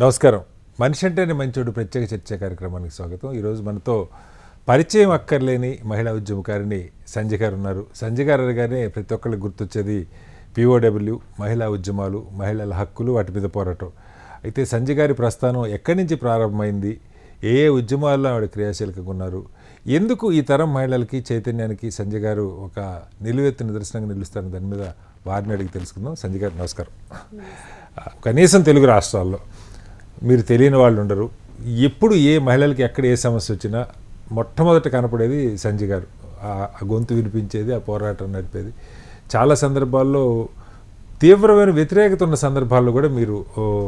నమస్కారం. మనిషి అంటేనే మంచోడు. ప్రత్యేక చర్చ కార్యక్రమానికి స్వాగతం. ఈరోజు మనతో పరిచయం అక్కర్లేని మహిళా ఉద్యమకారిణి సంజయ్ గారు ఉన్నారు. సంజయ్ గారు అనగానే ప్రతి ఒక్కరికి గుర్తొచ్చేది పిఓడబ్ల్యూ మహిళా ఉద్యమాలు మహిళల హక్కులు వాటి మీద పోరాటం. అయితే సంజయ్ గారి ప్రస్థానం ఎక్కడి నుంచి ప్రారంభమైంది? ఏ ఏ ఉద్యమాల్లో ఆవిడ క్రియాశీలకంగా ఉన్నారు? ఎందుకు ఈ తరం మహిళలకి చైతన్యానికి సంజయ్ గారు ఒక నిలువెత్తు నిదర్శనంగా నిలుస్తారు దాని మీద వారిని అడిగి తెలుసుకుందాం. సంజయ్ గారు నమస్కారం. కనీసం తెలుగు రాష్ట్రాల్లో. మీరు తెలియని వాళ్ళు ఉండరు. ఎప్పుడు ఏ మహిళలకి ఎక్కడ ఏ సమస్య వచ్చినా మొట్టమొదట కనపడేది సంజయ్ గారు. ఆ- గొంతు వినిపించేది ఆ పోరాటం నడిపేది. చాలా సందర్భాల్లో తీవ్రమైన వ్యతిరేకత ఉన్న సందర్భాల్లో కూడా మీరు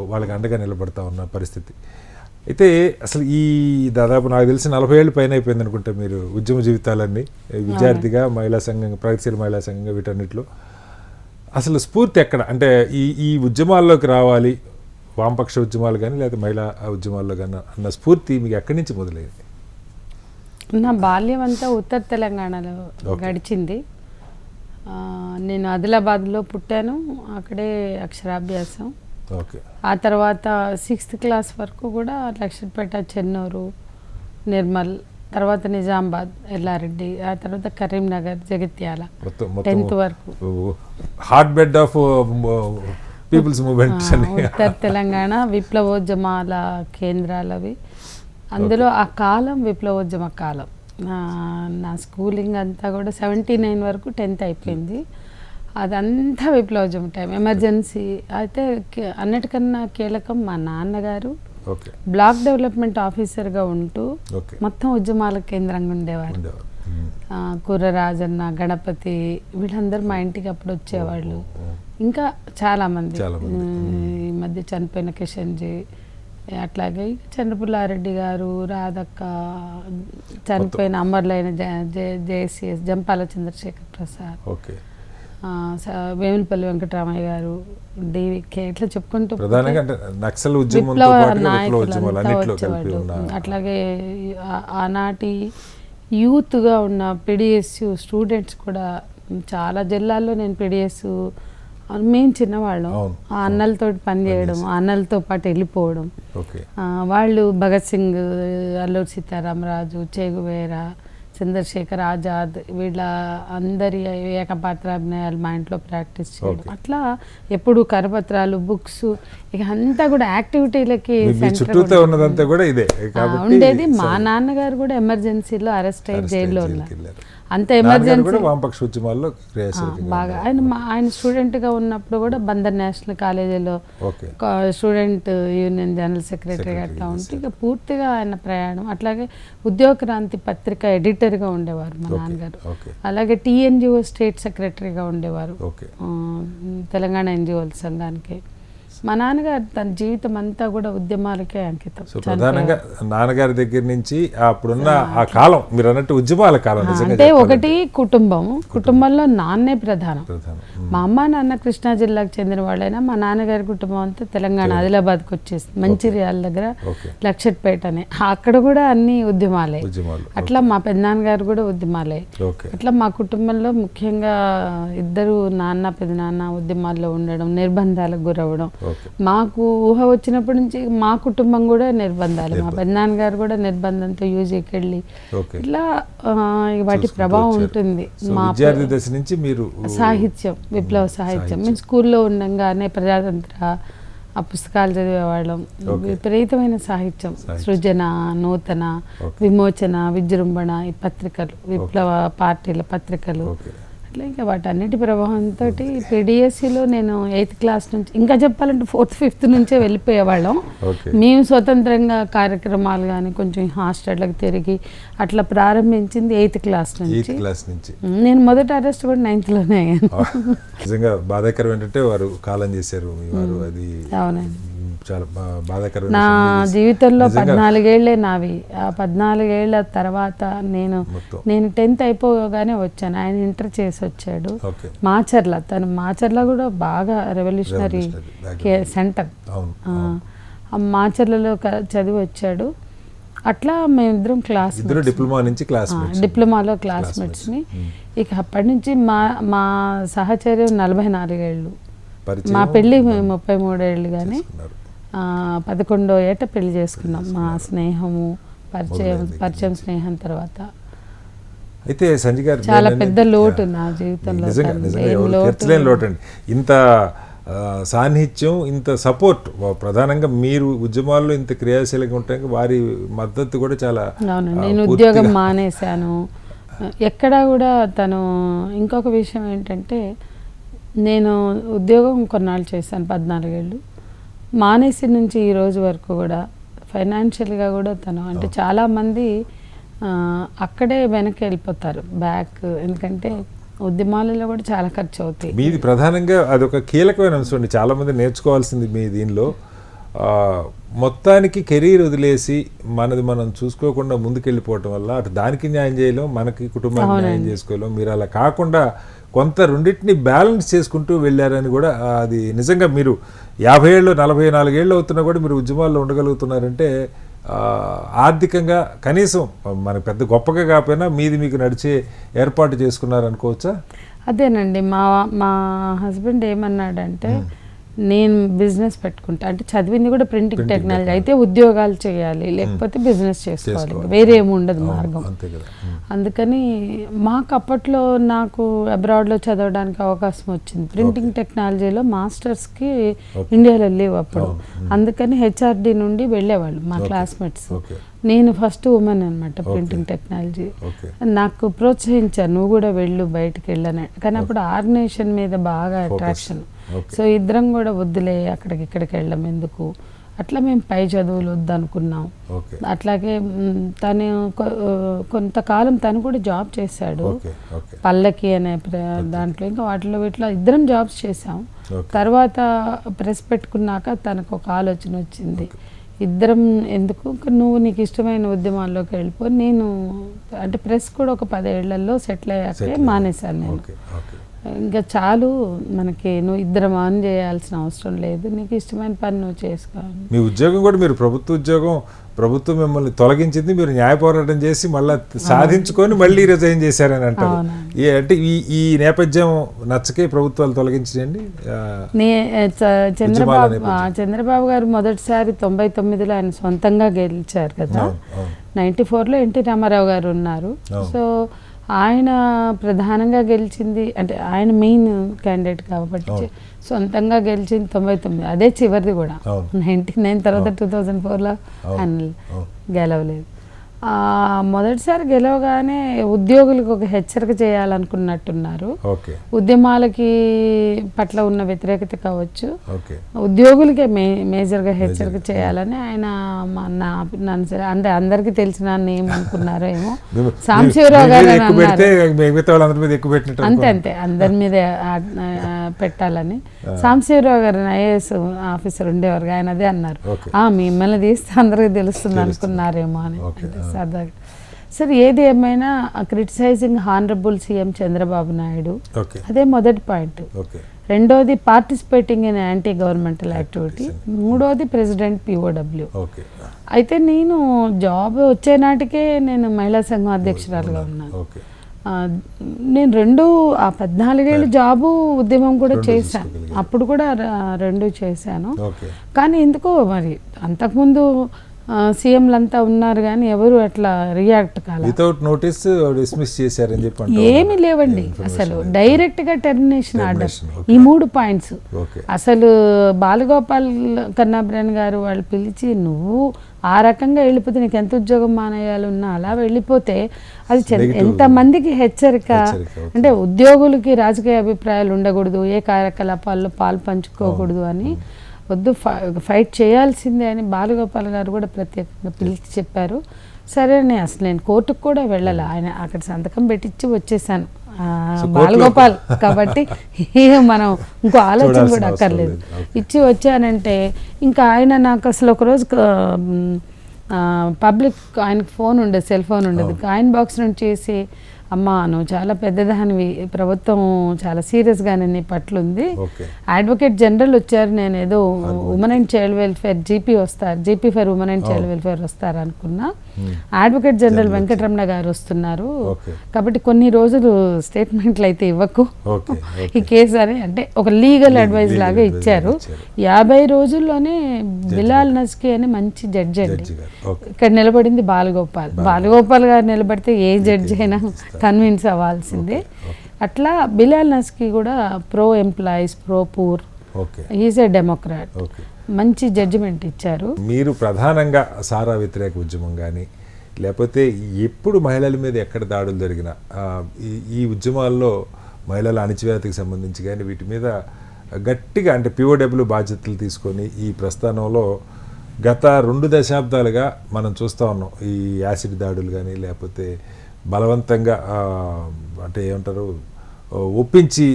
వాళ్ళకి అండగా నిలబడతా ఉన్న పరిస్థితి. అయితే అసలు ఈ దాదాపు నాకు తెలిసి నలభై ఏళ్ళు పైన అయిపోయింది అనుకుంటా మీరు ఉద్యమ జీవితాలన్నీ. విద్యార్థిగా మహిళా సంఘంగా ప్రగతిశీల మహిళా సంఘంగా వీటన్నిటిలో. అసలు స్ఫూర్తి ఎక్కడ? అంటే ఈ ఈ ఉద్యమాల్లోకి రావాలి వామపక్ష ఉద్యమాలు కానీ లేదా మహిళా ఉద్యమాల్లో కానీ అన్న స్ఫూర్తి మీకు ఎక్కడి నుంచి మొదలైంది? నా బాల్యం అంతా ఉత్తర తెలంగాణలో గడిచింది. నేను ఆదిలాబాద్లో పుట్టాను. అక్కడే అక్షరాభ్యాసం. ఆ తర్వాత సిక్స్త్ క్లాస్ వరకు కూడా లక్షపేట చెన్నూరు నిర్మల్ తర్వాత నిజామాబాద్ ఎల్లారెడ్డి ఆ తర్వాత కరీంనగర్ జగిత్యాల టెన్త్ వరకు. హార్ట్ బెడ్ ఆఫ్ పీపుల్స్ అని. ఉత్తర తెలంగాణ విప్లవోద్యమాల కేంద్రాలు అవి అందులో ఆ కాలం విప్లవోద్యమ కాలం. నా- స్కూలింగ్ అంతా కూడా సెవెంటీ నైన్ వరకు టెన్త్ అయిపోయింది. అదంతా విప్లవోద్యమ టైం. ఎమర్జెన్సీ. అయితే అన్నిటికన్నా కీలకం మా నాన్నగారు. బ్లాక్ డెవలప్మెంట్ ఆఫీసర్గా ఉంటూ మొత్తం ఉద్యమాల కేంద్రంగా ఉండేవారు. ఉండేవారు. మ్మ్. ఆ, కుర్ర రాజన్న గణపతి వీళ్ళందరూ మా ఇంటికి అప్పుడు వచ్చేవాళ్ళు. ఇంకా చాలా మంది చాలా మంది. ఉమ్, ఈ మధ్య చనిపోయిన కిషన్జీ అట్లాగే చంద్రపుల్లారెడ్డి గారు రాధక్క చనిపోయిన అమరులైన జేసీఎస్ జంపాల చంద్రశేఖర్ ప్రసాద్. ఓకే. వేములపల్లి వెంకటరామయ్య గారు డివికే ఇట్లా చెప్పుకుంటూ నక్సల్ విప్లవ నాయకులు అట్లాగే ఆనాటి యూత్గా ఉన్న పిడిఎస్ స్టూడెంట్స్ కూడా చాలా జిల్లాల్లో నేను పిడిఎస్ మేము చిన్నవాళ్ళం. ఆ అన్నలతో పని చేయడం ఆ అన్నలతో పాటు వెళ్ళిపోవడం. వాళ్ళు భగత్ సింగ్ అల్లూరి సీతారామరాజు చేగువేరా చంద్రశేఖర్ ఆజాద్ వీళ్ళ అందరి ఏకపాత్రాభినయాలు మా ఇంట్లో ప్రాక్టీస్ చేయడం. అట్లా ఎప్పుడు కరపత్రాలు బుక్స్ ఇక అంతా కూడా యాక్టివిటీలకి ఉన్నదంతా కూడా ఇదే. ఉండేది మా నాన్నగారు కూడా ఎమర్జెన్సీలో అరెస్ట్ అయ్యి జైల్లో ఉన్నారు. అంత ఎమర్జెన్సీ వామపక్ష ఉద్యమాల్లో బాగా. ఆయన మా- ఆయన స్టూడెంట్గా ఉన్నప్పుడు కూడా బందర్ నేషనల్ కాలేజీలో స్టూడెంట్ యూనియన్ జనరల్ సెక్రటరీ అట్లా ఉంటే ఇక పూర్తిగా ఆయన ప్రయాణం. అట్లాగే ఉద్యోగ క్రాంతి పత్రిక ఎడిటర్గా ఉండేవారు మా నాన్నగారు. అలాగే టీఎన్జిఓ స్టేట్ సెక్రటరీగా ఉండేవారు. తెలంగాణ ఎన్జిఓల సంఘానికి. మా నాన్నగారు తన జీవితం అంతా కూడా ఉద్యమాలకే అంకితం. సో ప్రధానంగా నాన్నగారి దగ్గర నుంచి అప్పుడున్న ఆ కాలం మీరు అన్నట్టు ఉద్యమాల కాలం అంటే ఒకటి కుటుంబం. కుటుంబంలో నాన్నే ప్రధానం. మా అమ్మ నాన్న కృష్ణా జిల్లాకు చెందిన వాళ్ళైనా మా నాన్నగారి కుటుంబం అంతా తెలంగాణ ఆదిలాబాద్కి వచ్చేసింది. మంచిర్యాల దగ్గర లక్షట్పేట అని. అక్కడ కూడా అన్ని ఉద్యమాలే. అట్లా మా పెద్దనాన్నగారు కూడా ఉద్యమాలే. అట్లా మా కుటుంబంలో ముఖ్యంగా ఇద్దరు నాన్న పెదనాన్న ఉద్యమాల్లో ఉండడం నిర్బంధాలకు గురవడం ఓకే మాకు ఊహ వచ్చినప్పటి నుంచి మా కుటుంబం కూడా నిర్బంధాలు మా పెద్దనాన్నగారు కూడా నిర్బంధంతో యూజీకి వెళ్ళి ఇట్లా వాటి ప్రభావం ఉంటుంది. మా దశ నుంచి మీరు సాహిత్యం విప్లవ సాహిత్యం. మేము స్కూల్లో ఉండగానే ప్రజాతంత్ర ఆ పుస్తకాలు చదివేవాళ్ళం. విపరీతమైన సాహిత్యం. సృజన నూతన విమోచన విజృంభణ ఈ పత్రికలు విప్లవ పార్టీల పత్రికలు. అట్లా ఇంకా వాటన్నిటి ప్రభావంతో పీడిఎస్సిలో నేను ఎయిత్ క్లాస్ నుంచి ఇంకా చెప్పాలంటే ఫోర్త్ ఫిఫ్త్ నుంచే వెళ్ళిపోయేవాళ్ళం. మేము స్వతంత్రంగా కార్యక్రమాలు కానీ కొంచెం హాస్టళ్ళకి తిరిగి అట్లా ప్రారంభించింది ఎయిత్ క్లాస్ నుంచి. క్లాస్ నుంచి. నేను మొదటి అరెస్ట్ కూడా నైన్త్లోనే అయ్యాను. నిజంగా బాధాకరం ఏంటంటే వారు కాలం చేశారు అది అవునండి. చాలా నా జీవితంలో పద్నాలుగేళ్ళే నావి. ఆ పద్నాలుగేళ్ళ తర్వాత నేను నేను టెన్త్ అయిపోగానే వచ్చాను. ఆయన ఇంటర్ చేసి వచ్చాడు. మాచర్ల. తను మాచర్ల కూడా బాగా రెవల్యూషనరీ సెంటర్. మాచర్లలో చదివి వచ్చాడు. అట్లా మేమిద్దరం క్లాస్ డిప్లొమా నుంచి క్లాస్ డిప్లొమాలో క్లాస్మేట్స్ని. ఇక అప్పటి నుంచి మా మా సహచర్యం నలభై నాలుగేళ్ళు. మా పెళ్ళి ముప్పై మూడేళ్ళు కానీ పదకొండో ఏట పెళ్ళి చేసుకున్నాం. మా స్నేహము పరిచయం. పరిచయం స్నేహం తర్వాత. అయితే సంజయ్ గారు చాలా పెద్ద లోటు నా జీవితంలో లోటు? తీర్చలేని లోటు అండి. ఇంత సాన్నిహిత్యం ఇంత సపోర్ట్ ప్రధానంగా మీరు ఉద్యమాల్లో ఇంత క్రియాశీలంగా ఉంటాయి వారి మద్దతు కూడా చాలా అవును నేను ఉద్యోగం మానేశాను. ఎక్కడా కూడా తను ఇంకొక విషయం ఏంటంటే నేను ఉద్యోగం కొన్నాళ్ళు చేశాను పద్నాలుగేళ్ళు. మానేసి నుంచి ఈ రోజు వరకు కూడా ఫైనాన్షియల్గా కూడా తను అంటే చాలామంది అక్కడే వెనక్కి వెళ్ళిపోతారు బ్యాక్. ఎందుకంటే ఉద్యమాలలో కూడా చాలా ఖర్చు అవుతాయి. మీది ప్రధానంగా అదొక కీలకమైన అంశం అండి. చాలా మంది నేర్చుకోవాల్సింది మీ దీనిలో. ఆ, మొత్తానికి కెరీర్ వదిలేసి మనది మనం చూసుకోకుండా ముందుకెళ్ళిపోవటం వల్ల అటు దానికి న్యాయం చేయలేం మనకి కుటుంబానికి న్యాయం చేసుకోలేం. మీరు అలా కాకుండా కొంత రెండింటిని బ్యాలెన్స్ చేసుకుంటూ వెళ్ళారని కూడా అది నిజంగా మీరు యాభై ఏళ్ళు నలభై నాలుగేళ్ళు అవుతున్నా కూడా మీరు ఉద్యమాల్లో ఉండగలుగుతున్నారంటే ఆర్థికంగా కనీసం మనకు పెద్ద గొప్పగా కాకపోయినా మీది మీకు నడిచే ఏర్పాటు చేసుకున్నారు అనుకోవచ్చా అదేనండి. మా మా హస్బెండ్ ఏమన్నాడంటే నేను బిజినెస్ పెట్టుకుంటా. అంటే చదివింది కూడా ప్రింటింగ్ టెక్నాలజీ అయితే ఉద్యోగాలు చేయాలి లేకపోతే బిజినెస్ చేసుకోవాలి. వేరే ఏమి ఉండదు మార్గం. ఉమ్. అందుకని మాకు అప్పట్లో నాకు అబ్రాడ్లో చదవడానికి అవకాశం వచ్చింది. ప్రింటింగ్ టెక్నాలజీలో మాస్టర్స్కి ఇండియాలో లేవు అప్పుడు. అందుకని హెచ్ఆర్డి నుండి వెళ్ళేవాళ్ళు మా క్లాస్మేట్స్ నేను ఫస్ట్ ఉమెన్ అనమాట ప్రింటింగ్ టెక్నాలజీ నాకు ప్రోత్సహించాను నువ్వు కూడా వెళ్ళు బయటికి వెళ్ళని కానీ అప్పుడు ఆర్గనైజేషన్ మీద బాగా అట్రాక్షన్ సో ఇద్దరం కూడా వద్దులే అక్కడికి ఇక్కడికి వెళ్ళడం ఎందుకు? అట్లా మేము పై చదువులు వద్దనుకున్నాం. అట్లాగే తను కొంతకాలం తను కూడా జాబ్ చేశాడు. పల్లకి అనే దాంట్లో ఇంకా వాటిలో వీటిలో ఇద్దరం జాబ్స్ చేసాం తర్వాత ప్రెస్ పెట్టుకున్నాక తనకు ఒక ఆలోచన వచ్చింది. ఇద్దరం ఎందుకు? ఇంకా నువ్వు నీకు ఇష్టమైన ఉద్యమాల్లోకి వెళ్ళిపో నేను అంటే ప్రెస్ కూడా ఒక పదేళ్ళలో సెటిల్ అయ్యాకే మానేశాను నేను. ఇంకా చాలు మనకి నువ్వు ఇద్దరం ఆన్ చేయాల్సిన అవసరం లేదు. నీకు ఇష్టమైన పని నువ్వు చేసుకో. మీ ఉద్యోగం కూడా మీరు ప్రభుత్వ ఉద్యోగం ప్రభుత్వం మిమ్మల్ని తొలగించింది మీరు న్యాయ పోరాటం చేసి మళ్ళీ సాధించుకొని మళ్ళీ రిజైన్ చేశారని అంటారు. ఈ అంటే ఈ ఈ నేపథ్యం నచ్చకే ప్రభుత్వాలు తొలగించండి చంద్రబాబు చంద్రబాబు గారు మొదటిసారి తొంభై తొమ్మిదిలో ఆయన సొంతంగా గెలిచారు కదా. నైంటీ ఫోర్లో ఎన్టీ రామారావు గారు ఉన్నారు. సో ఆయన ప్రధానంగా గెలిచింది అంటే ఆయన మెయిన్ క్యాండిడేట్ కాబట్టి. సొంతంగా గెలిచింది తొంభై తొమ్మిది అదే చివరిది కూడా. నైన్టీ నైన్ తర్వాత టూ థౌజండ్ ఫోర్లో. ఆయన. గెలవలేదు మొదటిసారి గెలవగానే ఉద్యోగులకు ఒక హెచ్చరిక చేయాలనుకున్నట్టున్నారు. ఉద్యమాలకి పట్ల ఉన్న వ్యతిరేకత కావచ్చు. ఉద్యోగులకే మే మేజర్గా హెచ్చరిక చేయాలని ఆయన నన్ను అంటే అందరికీ తెలిసిన ఏమనుకున్నారో ఏమో. మీ గారు అంతే. అంతే. అందరి మీద పెట్టాలని. సాంబశివరావు గారు ఐఏఎస్ ఆఫీసర్ ఉండేవారు ఆయన అదే అన్నారు. ఓకే. "ఆ, మిమ్మల్ని తీస్తే అందరికీ తెలుస్తుంది అనుకున్నారేమో అని. సరదాగా సరే ఏది ఏమైనా criticising honourable CM Chandrababu Naidu అదే మొదటి పాయింట్. రెండోది participating in anti governmental activity మూడోది ప్రెసిడెంట్ పిఓడబ్ల్యూ అయితే నేను జాబ్ వచ్చే నాటికే నేను మహిళా సంఘం అధ్యక్షురాలుగా ఉన్నాను. నేను రెండు ఆ పద్నాలుగేళ్ళు జాబు ఉద్యమం కూడా చేశాను. అప్పుడు కూడా రెండు చేశాను. కానీ ఎందుకో మరి అంతకుముందు సీఎంలంతా ఉన్నారు కానీ ఎవరు అట్లా రియాక్ట్ కాల? వితౌట్ నోటీస్ డిస్మిస్ చేశారని చెప్పి. ఏమీ లేవండి. అసలు డైరెక్ట్గా టెర్మినేషన్ ఆర్డర్ ఈ మూడు పాయింట్స్ అసలు బాలగోపాల్ కన్నాబ్రన్ గారు వాళ్ళు పిలిచి నువ్వు ఆ రకంగా వెళ్ళిపోతే నీకు ఎంత ఉద్యోగం మానేయాలన్నా అలా వెళ్ళిపోతే అది. ఎంతమందికి హెచ్చరిక. అంటే ఉద్యోగులకి రాజకీయ అభిప్రాయాలు ఉండకూడదు ఏ కార్యకలాపాల్లో పాలు పంచుకోకూడదు అని వద్దు ఫై- ఫైట్ చేయాల్సిందే అని బాలగోపాల్ గారు కూడా ప్రత్యేకంగా పిలిచి చెప్పారు. సరే నేను అసలు నేను కోర్టుకు కూడా వెళ్ళాలి? ఆయన అక్కడ సంతకం పెట్టించి వచ్చేసాను. బాలగోపాల్ కాబట్టి మనం ఇంకో ఆలోచన కూడా అక్కర్లేదు. ఇచ్చి వచ్చానంటే ఇంకా ఆయన నాకు అసలు ఒకరోజు పబ్లిక్ ఆయనకు ఫోన్ ఉండేది సెల్ ఫోన్ ఉండేది. కాయిన్ బాక్స్ నుంచి చేసి అమ్మ నువ్వు చాలా పెద్దదానివి. ప్రభుత్వం చాలా సీరియస్గానే నీ పట్ల ఉంది ఓకే. అడ్వకేట్ జనరల్ వచ్చారు. నేను ఏదో women and child welfare GP వస్తారు. GP for women and child welfare వస్తారు అనుకున్నా. అడ్వకేట్ జనరల్ వెంకటరమణ గారు వస్తున్నారు. కాబట్టి కొన్ని రోజులు స్టేట్మెంట్లు అయితే ఇవ్వకు. ఈ కేసు అని అంటే ఒక లీగల్ legal లాగా ఇచ్చారు. యాభై రోజుల్లోనే బిలాల్ నస్కి అని మంచి జడ్జి అండి. ఇక్కడ నిలబడింది బాలగోపాల్. బాలగోపాల్. గారు నిలబడితే ఏ జడ్జి అయినా కన్విన్స్ అవ్వాల్సిందే. అట్లా బిలాల్ నస్కి కూడా pro employees pro poor. Okay. Is a democrat. మంచి జడ్జిమెంట్ ఇచ్చారు. మీరు ప్రధానంగా సారా వ్యతిరేక ఉద్యమం కానీ లేకపోతే ఎప్పుడు మహిళల మీద ఎక్కడ దాడులు జరిగినా ఈ ఉద్యమాల్లో మహిళల అణిచివేతకి సంబంధించి కానీ వీటి మీద గట్టిగా అంటే పిఓడబ్ల్యూ బాధ్యతలు తీసుకొని ఈ ప్రస్థానంలో గత రెండు దశాబ్దాలుగా మనం చూస్తూ ఉన్నాం. ఈ యాసిడ్ దాడులు కానీ లేకపోతే బలవంతంగా అంటే ఏమంటారు ఒప్పించి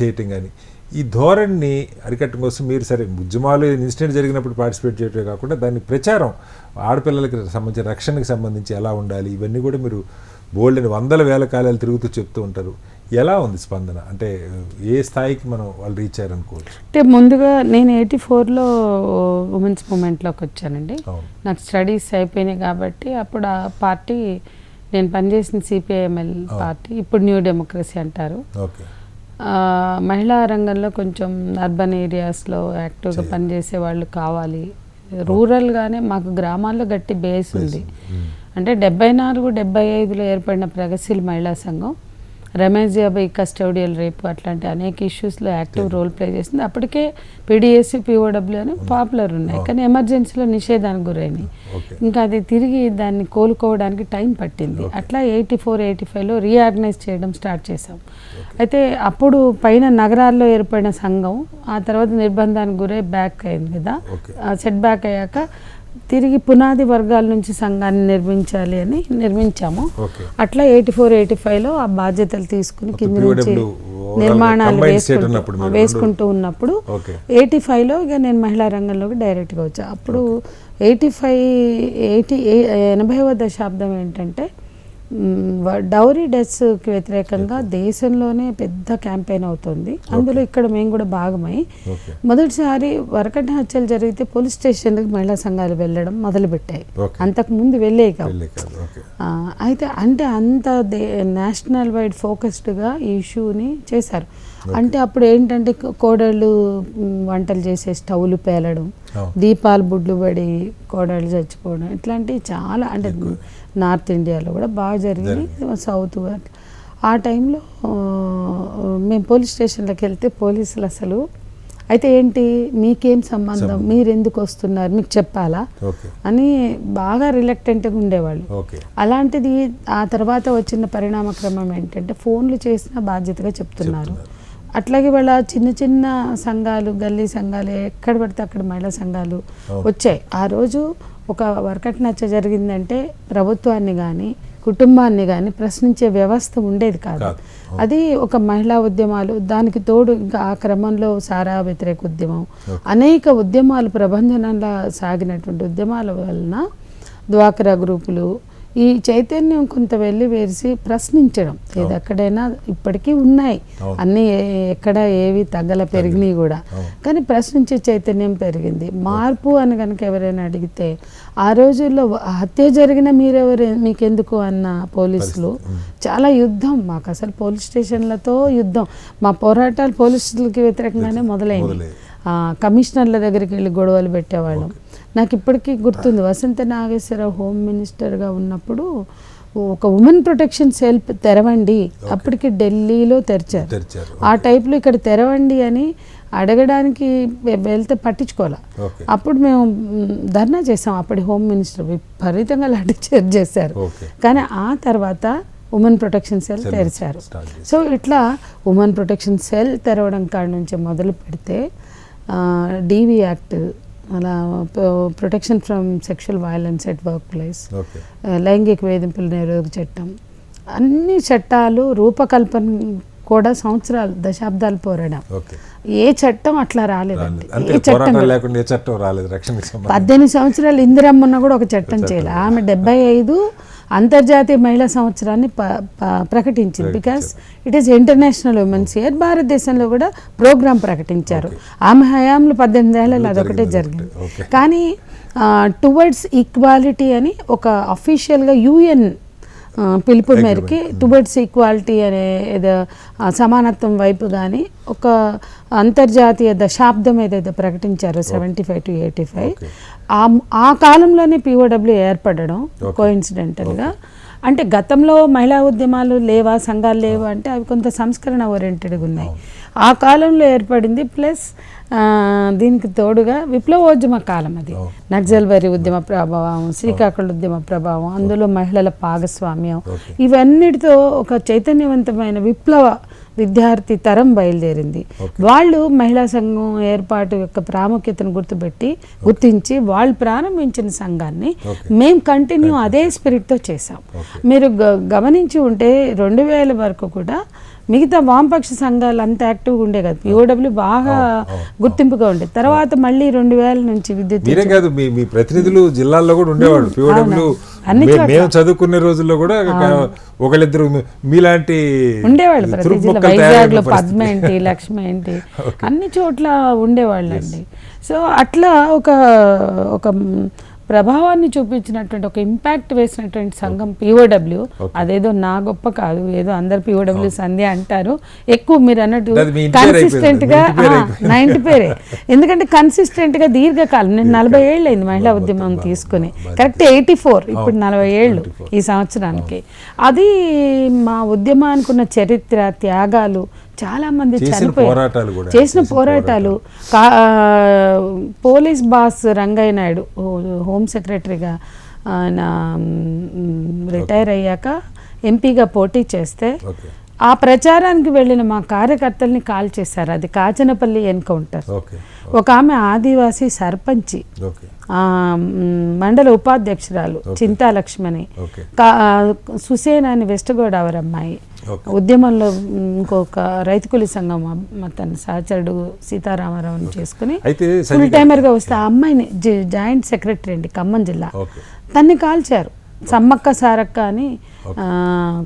చేయటం కానీ ఈ ధోరణిని అరికట్టడం కోసం మీరు సరే ఉద్యమాలు ఇన్సిడెంట్ జరిగినప్పుడు పార్టిసిపేట్ చేయటమే కాకుండా దాని ప్రచారం ఆడపిల్లలకి సంబంధించిన రక్షణకి సంబంధించి ఎలా ఉండాలి ఇవన్నీ కూడా మీరు బోల్డెన్ వందల వేల కాలాలు తిరుగుతూ చెప్తూ ఉంటారు. ఎలా ఉంది స్పందన? అంటే ఏ స్థాయికి మనం వాళ్ళు రీచ్ అయ్యారనుకోవచ్చు? అంటే ముందుగా నేను ఎయిటీ ఫోర్లో ఉమెన్స్ మూమెంట్లోకి వచ్చానండి. నాకు స్టడీస్ అయిపోయినాయి కాబట్టి అప్పుడు ఆ పార్టీ నేను పనిచేసిన సిపిఐఎంఎల్ పార్టీ ఇప్పుడు న్యూ డెమోక్రసీ అంటారు. మహిళా రంగంలో కొంచెం అర్బన్ ఏరియాస్లో యాక్టివ్గా పనిచేసే వాళ్ళు కావాలి. రూరల్గానే మాకు గ్రామాల్లో గట్టి బేస్ ఉంది. అంటే డెబ్బై నాలుగు డెబ్బై ఐదులో ఏర్పడిన ప్రగతిశీల మహిళా సంఘం రమేష్ జాబాయ్ కస్టోడియల్ రేపు అట్లాంటి అనేక ఇష్యూస్లో యాక్టివ్ రోల్ ప్లే చేసింది. అప్పటికే పీడిఎస్సి పిఓడబ్ల్యూ అని పాపులర్ ఉన్నాయి. కానీ ఎమర్జెన్సీలో నిషేధానికి గురైనాయి. ఓకే ఇంకా అది తిరిగి దాన్ని కోలుకోవడానికి టైం పట్టింది. అట్లా ఎయిటీ ఫోర్ ఎయిటీ ఫైవ్లో రీఆర్గనైజ్ చేయడం స్టార్ట్ చేసాం అయితే అప్పుడు పైన నగరాల్లో ఏర్పడిన సంఘం ఆ తర్వాత నిర్బంధానికి గురై బ్యాక్ అయింది కదా. సెట్ బ్యాక్ అయ్యాక తిరిగి పునాది వర్గాల నుంచి సంఘాన్ని నిర్మించాలి అని నిర్మించాము. అట్లా ఎయిటీ ఫోర్ ఎయిటీ ఫైవ్లో ఆ బాధ్యతలు తీసుకుని కింద నుంచి నిర్మాణాలు వేసుకుంటూ వేసుకుంటూ ఉన్నప్పుడు ఎయిటీ ఫైవ్లో ఇక నేను మహిళా రంగంలోకి డైరెక్ట్గా వచ్చా. అప్పుడు ఎయిటీ ఫైవ్ ఎయిటీ ఎనభైవ దశాబ్దం ఏంటంటే డౌరీ డెత్స్కి వ్యతిరేకంగా దేశంలోనే పెద్ద క్యాంపెయిన్ అవుతుంది. అందులో ఇక్కడ మేము కూడా భాగమై మొదటిసారి వరకట్న హత్యలు జరిగితే పోలీస్ స్టేషన్లకు మహిళా సంఘాలు వెళ్ళడం మొదలుపెట్టాయి. అంతకు ముందు వెళ్ళే కావు. అయితే అంటే అంత దే నేషనల్ వైడ్ ఫోకస్డ్గా ఈ ఇష్యూని చేశారు. అంటే అప్పుడు ఏంటంటే కోడళ్ళు వంటలు చేసే స్టవ్లు పేలడం. దీపాలు బుడ్లు పడి కోడళ్ళు చచ్చిపోవడం ఇట్లాంటివి చాలా అంటే నార్త్ ఇండియాలో కూడా బాగా జరిగింది. సౌత్. ఆ టైంలో మేము పోలీస్ స్టేషన్లోకి వెళ్తే పోలీసులు అసలు అయితే ఏంటి మీకేం సంబంధం? మీరు ఎందుకు వస్తున్నారు? మీకు చెప్పాలా? అని బాగా రిలక్టెంట్గా ఉండేవాళ్ళు. అలాంటిది ఆ తర్వాత వచ్చిన పరిణామ క్రమం ఏంటంటే ఫోన్లు చేసిన బాధ్యతగా చెప్తున్నారు. అట్లాగే వాళ్ళ చిన్న చిన్న సంఘాలు గల్లీ సంఘాలు ఎక్కడ పడితే అక్కడ మహిళా సంఘాలు వచ్చాయి. ఆ రోజు ఒక వర్కట్ నచ్చ జరిగిందంటే ప్రభుత్వాన్ని కానీ కుటుంబాన్ని కానీ ప్రశ్నించే వ్యవస్థ ఉండేది కాదు. అది ఒక మహిళా ఉద్యమాలు దానికి తోడు ఇంకా ఆ క్రమంలో సారా వ్యతిరేక ఉద్యమం అనేక ఉద్యమాలు ప్రభంజనంలా సాగినటువంటి ఉద్యమాల వలన డ్వాక్రా గ్రూపులు ఈ చైతన్యం కొంత వెళ్ళి వేసి ప్రశ్నించడం. ఇది ఎక్కడైనా ఇప్పటికీ ఉన్నాయి. అన్ని ఏ- ఎక్కడ ఏవి తగ్గల పెరిగినాయి కూడా. కానీ ప్రశ్నించే చైతన్యం పెరిగింది. మార్పు అని కనుక ఎవరైనా అడిగితే ఆ రోజుల్లో హత్య జరిగిన మీరెవరు మీకెందుకు అన్న పోలీసులు? చాలా యుద్ధం. మాకు అసలు పోలీస్ స్టేషన్లతో యుద్ధం. మా పోరాటాలు పోలీసులకి వ్యతిరేకంగానే మొదలైంది కమిషనర్ల దగ్గరికి వెళ్ళి గొడవలు పెట్టేవాళ్ళం. నాకు ఇప్పటికీ గుర్తుంది. వసంత నాగేశ్వరరావు హోమ్ మినిస్టర్గా ఉన్నప్పుడు ఒక ఉమెన్ ప్రొటెక్షన్ సెల్ తెరవండి అప్పటికి ఢిల్లీలో తెరిచారు. ఆ టైప్లో ఇక్కడ తెరవండి అని అడగడానికి వెళ్తే పట్టించుకోవాలి. అప్పుడు మేము ధర్నా చేసాం. అప్పటి హోమ్ మినిస్టర్ విపరీతంగా లాఠీ చేర్ చేశారు. కానీ ఆ తర్వాత ఉమెన్ ప్రొటెక్షన్ సెల్ తెరిచారు. సో ఇట్లా ఉమెన్ ప్రొటెక్షన్ సెల్ తెరవడం కాడ నుంచి మొదలు పెడితే డీవీ యాక్ట్ అలా protection from sexual violence at workplace లైంగిక వేధింపుల నిరోధక చట్టం అన్ని చట్టాలు రూపకల్పన కూడా సంవత్సరాలు దశాబ్దాలు పోరాడాం. ఏ చట్టం అట్లా రాలేదండి అంతే. ఏ చట్టం లేకుండా ఏ రాలేదు పద్దెనిమిది సంవత్సరాలు ఇందిరమ్మన్న కూడా ఒక చట్టం? చేయాలి. ఆమె డెబ్బై ఐదు అంతర్జాతీయ మహిళా సంవత్సరాన్ని ప్రకటించింది. Because it is international women's year భారతదేశంలో కూడా ప్రోగ్రాం ప్రకటించారు. ఆమె హయాంలో పద్దెనిమిది ఏళ్ళలో అదొకటే జరిగింది. కానీ టువర్డ్స్ ఈక్వాలిటీ అని ఒక అఫీషియల్గా యుఎన్ పిలుపు మేరకి టువర్డ్స్ ఈక్వాలిటీ అనే ఏదో సమానత్వం వైపు కానీ ఒక అంతర్జాతీయ దశాబ్దం ఏదైతే ప్రకటించారో seventy five to eighty five. ఆ కాలంలోనే పిఓడబ్ల్యూ ఏర్పడడం కోయిన్సిడెంటల్గా అంటే గతంలో మహిళా ఉద్యమాలు లేవా సంఘాలు లేవా అంటే అవి కొంత సంస్కరణ ఓరియంటెడ్గా ఉన్నాయి ఆ కాలంలో ఏర్పడింది ప్లస్ దీనికి తోడుగా విప్లవోద్యమ కాలం అది. నక్సల్బరి ఉద్యమ ప్రభావం శ్రీకాకుళ ఉద్యమ ప్రభావం అందులో మహిళల భాగస్వామ్యం. ఇవన్నిటితో ఒక చైతన్యవంతమైన విప్లవ విద్యార్థి తరం బయలుదేరింది. వాళ్ళు మహిళా సంఘం ఏర్పాటు యొక్క ప్రాముఖ్యతను గుర్తుపెట్టి గుర్తించి వాళ్ళు ప్రారంభించిన సంఘాన్ని మేము కంటిన్యూ అదే స్పిరిట్తో చేసాం మీరు గ- గమనించి ఉంటే రెండు వేల వరకు కూడా మిగతా వామపక్ష సంఘాలు అంత యాక్టివ్గా ఉండే కదా. పిఓడబ్ల్యూ బాగా గుర్తింపుగా ఉండేది తర్వాత మళ్ళీ రెండు వేల నుంచి విద్యుత్ మీరే కాదు మీ మీ ప్రతినిధులు జిల్లాల్లో కూడా ఉండేవాళ్ళు. పిఓడబ్ల్యూ మేము చదువుకునే రోజుల్లో కూడా ఒక- ఒకళ్ళిద్దరు మీలాంటి ఉండేవాళ్ళు వైజాగ్లో. పద్మ ఏంటి లక్ష్మి ఏంటి అన్ని చోట్ల ఉండేవాళ్ళండి. సో అట్లా ఒక ఒక ప్రభావాన్ని చూపించినటువంటి ఒక ఇంపాక్ట్ వేసినటువంటి సంఘం పిఓడబ్ల్యూ అదేదో నా గొప్ప కాదు ఏదో అందరు పిఓడబ్ల్యూ సంధ్య అంటారు. ఎక్కువ మీరు అన్నట్టు అది మీ ఇంటి పేరు అయిపోయింది. కన్సిస్టెంట్ మీ గా ఇంటి పేరు ఆ, అయిపోయింది. నా ఇంటి పేరే. ఎందుకంటే కన్సిస్టెంట్గా దీర్ఘకాలం నేను నలభై ఏళ్ళు అయింది మహిళా ఉద్యమం తీసుకుని. కరెక్ట్ ఎయిటీ ఫోర్ ఇప్పుడు నలభై ఏళ్ళు ఈ సంవత్సరానికి. అది మా ఉద్యమానికి ఉన్న చరిత్ర త్యాగాలు చాలా మంది చేసిన చనిపోయారు. చేసిన పోరాటాలు. Police boss Rangaiah Naidu home సెక్రటరీగా ఆయన రిటైర్ అయ్యాక ఎంపీగా పోటీ చేస్తే ఆ ప్రచారానికి వెళ్ళిన మా కార్యకర్తల్ని కాల్ చేశారు. అది కాచనపల్లి ఎన్కౌంటర్. ఒక ఆమె ఆదివాసీ సర్పంచి. మండల ఉపాధ్యక్షురాలు చింతా లక్ష్మణి ఓకే. కా- ఆ, సుసేన అని వెస్ట్ గోదావరి అమ్మాయి. ఉద్యమంలో ఇంకొక రైతు కూలి సంఘం తన సహచరుడు సీతారామరావుని చేసుకుని ఫుల్ గారు- టైమర్గా వస్తే ఆ అమ్మాయిని జాయింట్ సెక్రటరీ అండి ఖమ్మం జిల్లా. తన్ని కాల్చారు. సమ్మక్క సారక్క అని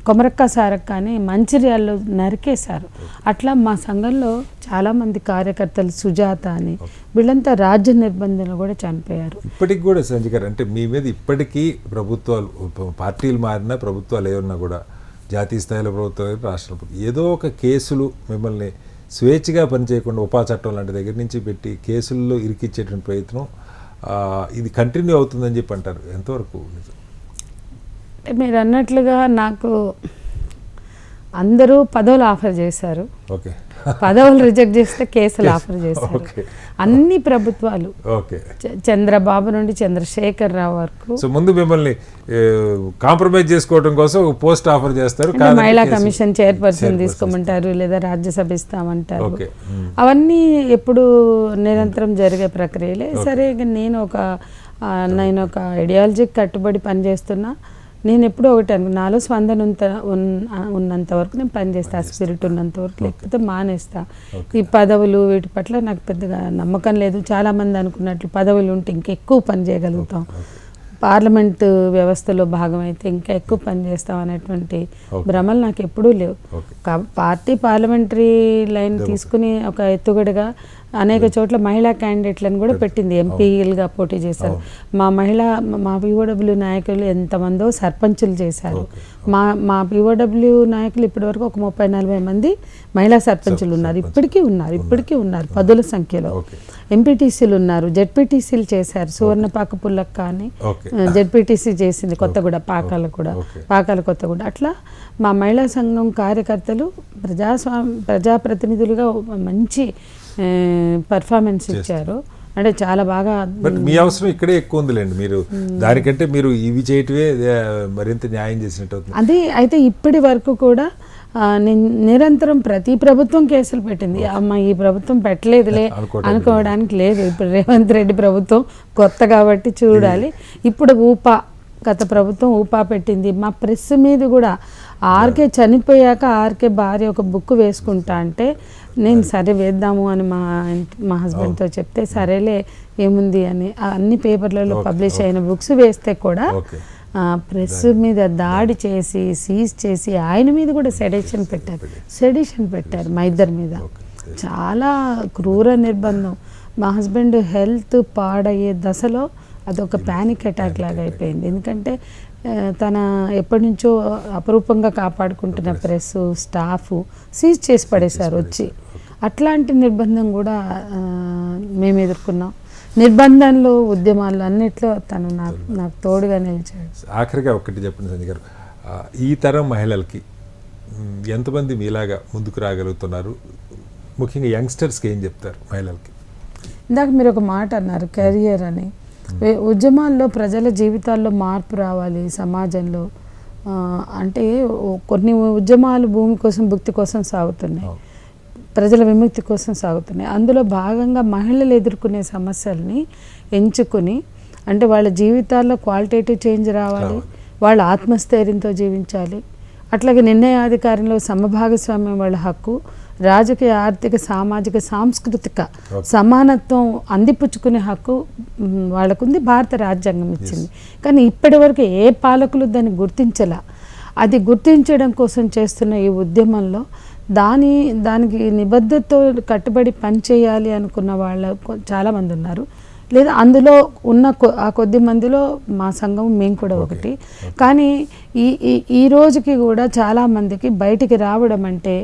కొమరక్క సారక్క అని మంచిర్యాల్లో నరికేశారు. అట్లా మా సంఘంలో చాలామంది కార్యకర్తలు సుజాత అని వీళ్ళంతా రాజ్య నిర్బంధంలో కూడా చనిపోయారు. ఇప్పటికి కూడా సంజయ్ గారు అంటే మీ మీద ఇప్పటికీ ప్రభుత్వాలు పార్టీలు మారినా ప్రభుత్వాలు ఏమన్నా కూడా జాతీయ స్థాయిలో ప్రభుత్వం రాష్ట్ర ప్రభుత్వం. ఏదో ఒక కేసులు మిమ్మల్ని స్వేచ్ఛగా పనిచేయకుండా ఉపా చట్టం లాంటి దగ్గర నుంచి పెట్టి కేసుల్లో ఇరికిచ్చేటువంటి ప్రయత్నం ఇది కంటిన్యూ అవుతుందని చెప్పి అంటారు. ఎంతవరకు నిజం? మీరు అన్నట్లుగా నాకు అందరూ పదవులు ఆఫర్ చేశారు. ఓకే. పదవులు రిజెక్ట్ చేస్తే కేసులు ఆఫర్ చేశారు. అన్ని ప్రభుత్వాలు. చంద్రబాబు నుండి చంద్రశేఖర్ రావు వరకు. సో ముందు మిమ్మల్ని కాంప్రమైజ్ చేసుకోవడం కోసం పోస్ట్ ఆఫర్ చేస్తారు. మహిళా కమిషన్ చైర్పర్సన్ తీసుకోమంటారు లేదా రాజ్యసభ ఇస్తామంటారు. అవన్నీ ఎప్పుడు నిరంతరం జరిగే ప్రక్రియలే. సరే నేను ఒక నేను ఒక ఐడియాలజీకి కట్టుబడి పనిచేస్తున్నా. నేను ఎప్పుడూ ఒకటి అనుకు నాలో స్పందన ఉంత ఉన్నంత వరకు నేను పనిచేస్తా స్పిరిట్ ఉన్నంత వరకు లేకపోతే మానేస్తా. ఈ పదవులు వీటి పట్ల నాకు పెద్దగా నమ్మకం లేదు. చాలామంది అనుకున్నట్లు పదవులు ఉంటే ఇంకెక్కువ పని చేయగలుగుతాం. పార్లమెంట్ వ్యవస్థలో భాగమైతే ఇంకా ఎక్కువ పని చేస్తాం అనేటువంటి భ్రమలు నాకు ఎప్పుడూ లేవు. పార్టీ పార్లమెంటరీ లైన్ తీసుకుని ఒక ఎత్తుగడగా అనేక చోట్ల మహిళా క్యాండిడేట్లను కూడా పెట్టింది ఎంపీలుగా పోటీ చేశారు. మా మహిళా మా పిఓడబ్ల్యూ నాయకులు ఎంతమందో సర్పంచులు చేశారు. మా మా పిఓడబ్ల్యూ నాయకులు ఇప్పటివరకు ఒక ముప్పై నలభై మంది మహిళా సర్పంచులు ఉన్నారు. ఇప్పటికీ ఉన్నారు ఇప్పటికీ ఉన్నారు పదుల సంఖ్యలో. ఎంపీటీసీలు ఉన్నారు జెడ్పీటీసీలు చేశారు. సువర్ణపాక పుల్లక్క అని జెడ్పీటీసీ చేసింది కొత్తగూడ పాకాల కూడా. పాకాల కొత్తగూడ. అట్లా మా మహిళా సంఘం కార్యకర్తలు ప్రజాస్వామ్య ప్రజాప్రతినిధులుగా మంచి పర్ఫార్మెన్స్ ఇచ్చారు. అంటే చాలా బాగా బట్ మీ అవసరం ఇక్కడే ఎక్కువ ఉందిలేండి. మీరు దానికంటే మీరు ఇవి చేయటమే మరింత న్యాయం చేసినట్టు అవుతుంది. అది అయితే ఇప్పటి వరకు కూడా నిరంతరం ప్రతి ప్రభుత్వం కేసులు పెట్టింది. అమ్మ ఈ ప్రభుత్వం పెట్టలేదులే అనుకోవడానికి అనుకోవడానికి లేదు. ఇప్పుడు రేవంత్ రెడ్డి ప్రభుత్వం కొత్త కాబట్టి చూడాలి. ఇప్పుడు ఊపా గత ప్రభుత్వం ఊపా పెట్టింది. మా ప్రెస్ మీద కూడా ఆర్కే చనిపోయాక ఆర్కే భార్య ఒక బుక్ వేసుకుంటా అంటే నేను సరే వేద్దాము అని మా మా హస్బెండ్తో చెప్తే సరేలే ఏముంది అని అన్ని పేపర్లలో పబ్లిష్ అయిన బుక్స్ వేస్తే కూడా ప్రెస్ మీద దాడి చేసి సీజ్ చేసి ఆయన మీద కూడా సెడేషన్ పెట్టారు. సెడిషన్ పెట్టారు మా ఇద్దరి మీద. చాలా క్రూర నిర్బంధం. మా హస్బెండ్ హెల్త్ పాడయ్యే దశలో అదొక ప్యానిక్ అటాక్ లాగా అయిపోయింది. ఎందుకంటే తన ఎప్పటి నుంచో అపరూపంగా కాపాడుకుంటున్న ప్రెస్ స్టాఫ్ సీజ్ చేసి పడేశారు వచ్చి. అట్లాంటి నిర్బంధం కూడా మేము ఎదుర్కొన్నాం. నిర్బంధంలో ఉద్యమాల్లో అన్నిట్లో తను. నాకు నాకు తోడుగా నిలిచాడు. ఆఖరిగా ఒక్కటి చెప్పండి సంజయ్ గారు. ఈ తరం మహిళలకి ఎంతమంది మీలాగా ముందుకు రాగలుగుతున్నారు? ముఖ్యంగా యంగ్స్టర్స్కి ఏం చెప్తారు మహిళలకి? ఇందాక మీరు ఒక మాట అన్నారు కెరియర్ అని. ఉద్యమాల్లో ప్రజల జీవితాల్లో మార్పు రావాలి సమాజంలో. అంటే కొన్ని ఉద్యమాలు భూమి కోసం భుక్తి కోసం సాగుతున్నాయి. ప్రజల విముక్తి కోసం సాగుతున్నాయి. అందులో భాగంగా మహిళలు ఎదుర్కొనే సమస్యల్ని ఎంచుకుని అంటే వాళ్ళ జీవితాల్లో క్వాలిటేటివ్ చేంజ్ రావాలి. వాళ్ళ ఆత్మస్థైర్యంతో జీవించాలి. అట్లాగే నిర్ణయాధికారంలో సమభాగస్వామ్యం వాళ్ళ హక్కు. రాజకీయ ఆర్థిక సామాజిక సాంస్కృతిక సమానత్వం అందిపుచ్చుకునే హక్కు వాళ్ళకుంది భారత రాజ్యాంగం ఇచ్చింది. కానీ ఇప్పటివరకు ఏ పాలకులు దాన్ని గుర్తించలా. అది గుర్తించడం కోసం చేస్తున్న ఈ ఉద్యమంలో దాని దానికి నిబద్ధతతో కట్టుబడి పనిచేయాలి అనుకున్న వాళ్ళ చాలామంది ఉన్నారు. లేదా అందులో ఉన్న ఆ కొద్ది మందిలో మా సంఘం మేము కూడా ఒకటి. కానీ ఈ ఈ ఈ రోజుకి కూడా చాలామందికి బయటికి రావడం అంటే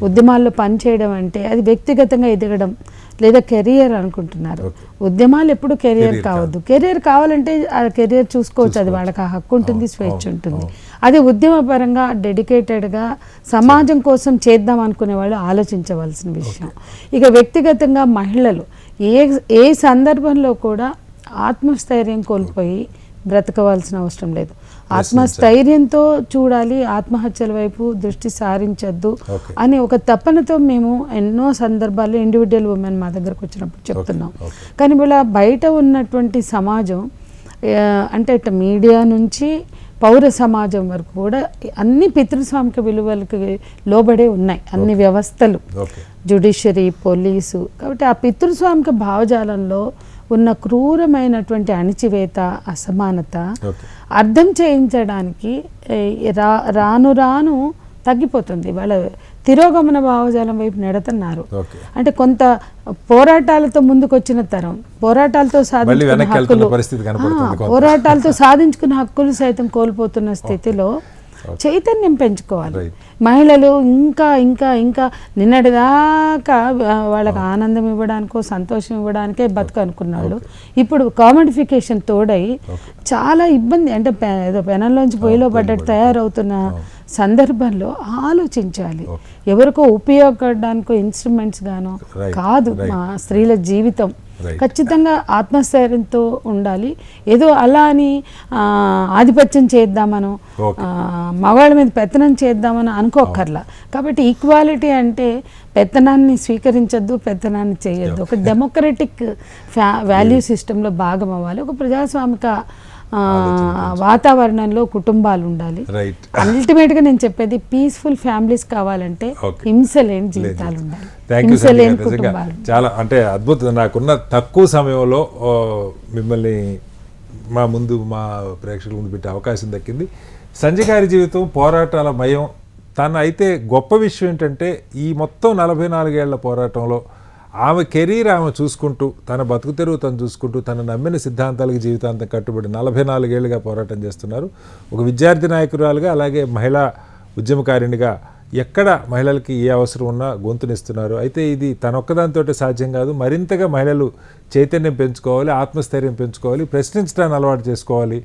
ఉద్యమాల్లో పనిచేయడం అంటే అది వ్యక్తిగతంగా ఎదగడం లేదా కెరియర్ అనుకుంటున్నారు. ఉద్యమాలు ఎప్పుడు కెరియర్ కావద్దు. కెరియర్ కావాలంటే ఆ కెరియర్ చూసుకోవచ్చు అది వాళ్ళకి ఆ హక్కు ఉంటుంది స్వేచ్ఛ ఉంటుంది. అది ఉద్యమపరంగా డెడికేటెడ్గా సమాజం కోసం చేద్దాం అనుకునే వాళ్ళు ఆలోచించవలసిన విషయం. ఇక వ్యక్తిగతంగా మహిళలు ఏ ఏ సందర్భంలో కూడా ఆత్మస్థైర్యం కోల్పోయి బ్రతకవలసిన అవసరం లేదు. ఆత్మస్థైర్యంతో చూడాలి ఆత్మహత్యల వైపు దృష్టి సారించద్దు. అని ఒక తపనతో మేము ఎన్నో సందర్భాల్లో ఇండివిజువల్ ఉమెన్ మా దగ్గరకు వచ్చినప్పుడు చెప్తున్నాం. కానీ ఇలా బయట ఉన్నటువంటి సమాజం అంటే మీడియా నుంచి పౌర సమాజం వరకు కూడా అన్ని పితృస్వామిక విలువలకు లోబడే ఉన్నాయి అన్ని వ్యవస్థలు ఓకే జుడిషియరీ పోలీసు కాబట్టి ఆ పితృస్వామిక భావజాలంలో ఉన్న క్రూరమైనటువంటి అణిచివేత అసమానత అర్థం చేయించడానికి రా రాను రాను తగ్గిపోతుంది. వాళ్ళ తిరోగమన భావజాలం వైపు నెడుతున్నారు. అంటే కొంత పోరాటాలతో ముందుకొచ్చిన తరం పోరాటాలతో సాధించుకున్న హక్కులు. పోరాటాలతో సాధించుకున్న హక్కులు సైతం కోల్పోతున్న స్థితిలో చైతన్యం పెంచుకోవాలి. మహిళలు ఇంకా ఇంకా ఇంకా నిన్నటిదాకా వాళ్ళకి ఆనందం ఇవ్వడానికో సంతోషం ఇవ్వడానికే బతుకు అనుకున్నాడు ఇప్పుడు కామడిఫికేషన్ తోడై చాలా ఇబ్బంది అంటే ఏదో పెనంలోంచి పొయ్యిలో పడ్డట్టు తయారవుతున్న సందర్భంలో ఆలోచించాలి. ఎవరికో ఉపయోగపడడానికో ఇన్స్ట్రుమెంట్స్ గానో కాదు. మా స్త్రీల జీవితం. ఖచ్చితంగా ఆత్మస్థైర్యంతో ఉండాలి. ఏదో అలా అని ఆధిపత్యం చేద్దామనో మగవాళ్ళ మీద పెత్తనం చేద్దామని అనుకోకర్లా కాబట్టి ఈక్వాలిటీ అంటే పెత్తనాన్ని స్వీకరించద్దు పెత్తనాన్ని చేయొద్దు. ఒక డెమోక్రటిక్ వాల్యూ సిస్టంలో భాగం అవ్వాలి. ఒక ప్రజాస్వామిక వాతావరణంలో కుటుంబాలు ఉండాలి. రైట్ అల్టిమేట్గా నేను చెప్పేది పీస్ఫుల్ ఫ్యామిలీస్ కావాలంటే Okay. హింస లేని జీవితాలు ఉండాలి. కుటుంబాలు. చాలా అంటే అద్భుతం. నాకున్న తక్కువ సమయంలో మిమ్మల్ని మా ముందు మా ప్రేక్షకుల ముందు పెట్టే అవకాశం దక్కింది. సంజయ్ గారి జీవితం పోరాటాల మయం. తన అయితే గొప్ప విషయం ఏంటంటే ఈ మొత్తం నలభై నాలుగేళ్ళ పోరాటంలో ఆమె కెరీర్ ఆమె చూసుకుంటూ తన బతుకు తెరువు తను చూసుకుంటూ తన నమ్మిన సిద్ధాంతాలకు జీవితాంతం కట్టుబడి నలభై నాలుగేళ్ళుగా పోరాటం చేస్తున్నారు. ఒక విద్యార్థి నాయకురాలుగా అలాగే మహిళా ఉద్యమకారిణిగా ఎక్కడ మహిళలకి ఏ అవసరం ఉన్నా గొంతునిస్తున్నారు. అయితే ఇది తనొక్కదానితో సాధ్యం కాదు. మరింతగా మహిళలు చైతన్యం పెంచుకోవాలి ఆత్మస్థైర్యం పెంచుకోవాలి ప్రశ్నించడాన్ని అలవాటు చేసుకోవాలి.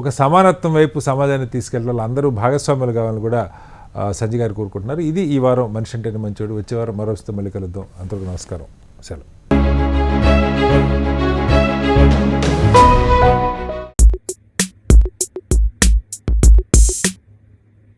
ఒక సమానత్వం వైపు సమాజాన్ని తీసుకెళ్ళాలి అందరూ భాగస్వాములు కావాలని కూడా సంజయ్ గారు కోరుకుంటున్నారు. ఇది ఈ వారం మనిషి అంటేనే మంచోడు. వచ్చే వారం మరో మళ్ళీ కలుద్దాం. అందరికీ నమస్కారం. సెలవు.